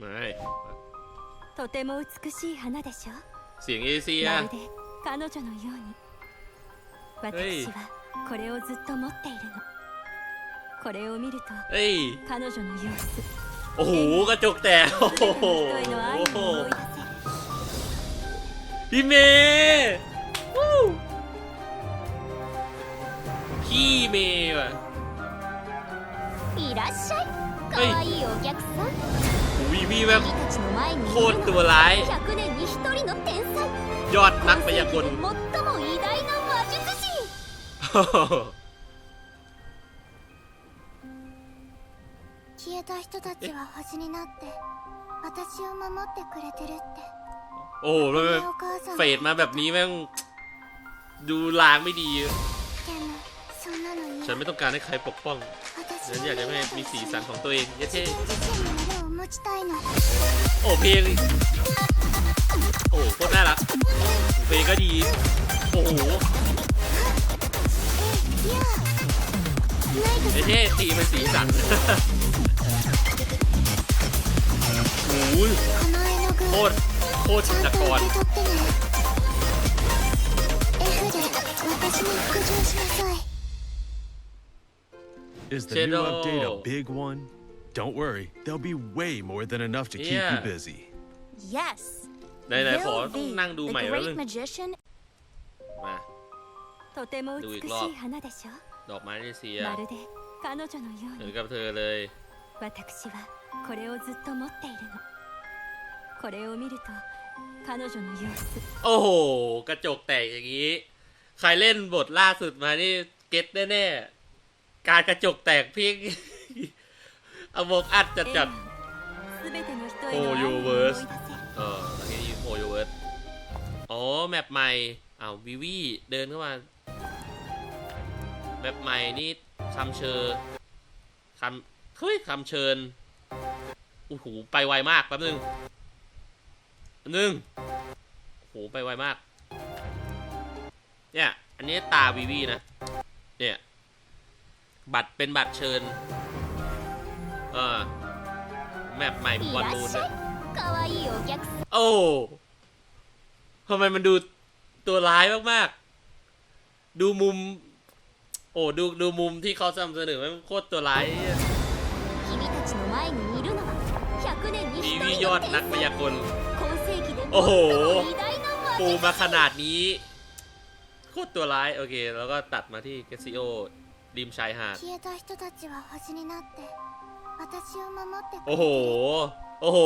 ไม่ とても美しい花でしょ เสียงเอเชีย まるで彼女のようにはい私はこれをずっと持っているのこれを見ると เอ้ย 彼女の様子 โอ้โห กระจกแตกโอ้ 全 โห ての人への愛を思い出せる พี่เมย์วู้พี่เมย์ว่ะ いらっしゃい可はい愛いお客さん วีวีแม่ง 君たちの前にい โค る ตร の ตัวร้าย 100年に1人の天才 ยอดนักพยากล 世紀で最も偉大な魔術師消えた人たちは星になって私を守ってくれてるって โอ้โหแล้ว ね แบบ お母さん เฟดมาแบบนี้แม่ง ดูลางไม่ดี でもそんなの嫌 ฉันไม่ต้องการให้ใครปกป้อง 私 ฉันอยากจะให้มีสีสันของตัวเองเย้เท่ 自身の胸を持 ちたいの โอ้เพลง โอ้โคตรน่ารัก เพลงก็ดี โอ้โห いやないと เย้เท่ตีเป็นสีสัน โอ้โห この絵の具 โคตรโคตร ち จิ ゃん ต と รกร 受け取ってね F で私に服従しなさい Is the new Shadow. update a big one? Don't worry, there'll be way more than enough to keep Yeah. you busy. Yes ไหนๆขอต้องนั่งดูใหม่แล้วนึง magician มา とても美しい花でしょ ดอกไม้เอเชีย まるで彼女のよう เหมือน に กับเธอเลย 私はこれをずっと持っているのこれを見ると彼女の様子 โอ้โห กระจกแตกอย่างนี้ ใครเล่นบทล่าสุดมานี่เก็ตแน่ๆ การกระจกแตกเพียง เอาวกอัดจัดจัดโอยูเวิร์สเออตะกี้โอยูเวิร์สอ๋อแมปใหม่อ้าววิวีเดินเข้ามาแมปใหม่นี่คำเชิญคำเฮ้ยคำเชิญโอ้โหไปไวมากแป๊บนึงหนึ่งโหไปไวมาก เนี่ย อันนี้ตาวีวีนะ เนี่ย บัตรเป็นบัตรเชิญ เออแมปใหม่บอลลูนเโอ้ทำไมมันดูตัวร้ายมากๆ ดูมุม โอ้ดูดูมุมที่เขานำเสนอมันโคตรตัวร้ายทีวียอดนักมายากล โอ้โห ปูมาขนาดนี้ โคตรตัวร้าย โอเค แล้วก็ตัดมาที่เกซิโอริมชายหาด โอ้โห โอ้โห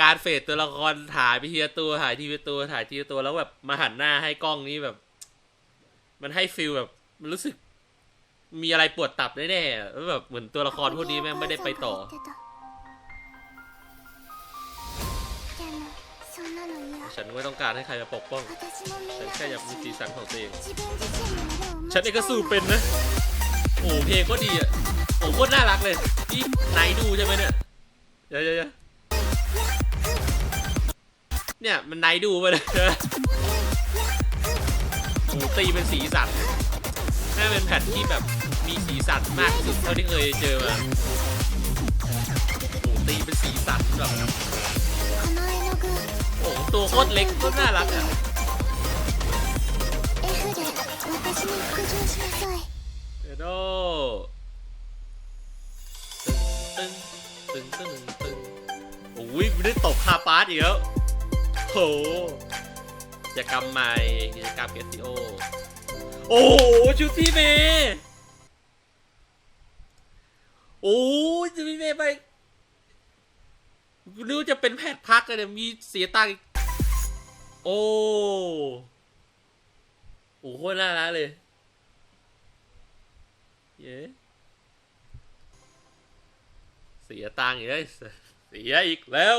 การเฟดตัวละครถ่ายไปทีละตัวถ่ายทีละตัวถ่ายทีละตัวแล้วแบบมาหันหน้าให้กล้องนี้แบบ มันให้ฟิลแบบ มันรู้สึก มีอะไรปวดตับแน่ๆแล้วแบบเหมือนตัวละครพวกนี้แม่งไม่ได้ไปต่อฉันไม่ต้องการให้ใครมาปกป้อง ฉันแค่อยากมีสีสันของตัวเอง ฉันเองก็สู้เป็นนะ โอ้เพลงก็ดีอะ ผมโคตรน่ารักเลยนี่ไหนดูใช่ไหมเนี่ยเดี๋ยวเดี๋ยวเนี่ยมันไหนดูไปเลยโอ้ตีเป็นสีสันน่าเป็นแพทที่แบบมีสีสันมากสุดเท่าที่เคยเจอมาตีเป็นสีสันแบบโอ้ตัวโคตรเล็กโคตรน่ารักอะเอโด ตึงตึงตึงตึงโอ้ยไม่ได้ตบคาปาร์ตอีกแล้วโหกิจกรรมใหม่กิจกรรมเกสติโอ โอ้ชุดพี่เมย์โอ้ยชุดพี่เมย์ไปนึกว่าจะเป็นแพทย์พักเลยเนี่ยมีเสียตังค์อีกโอ้โหโคตรน่ารักเลย เย้ เสียตังค์อีกเสียอีกแล้ว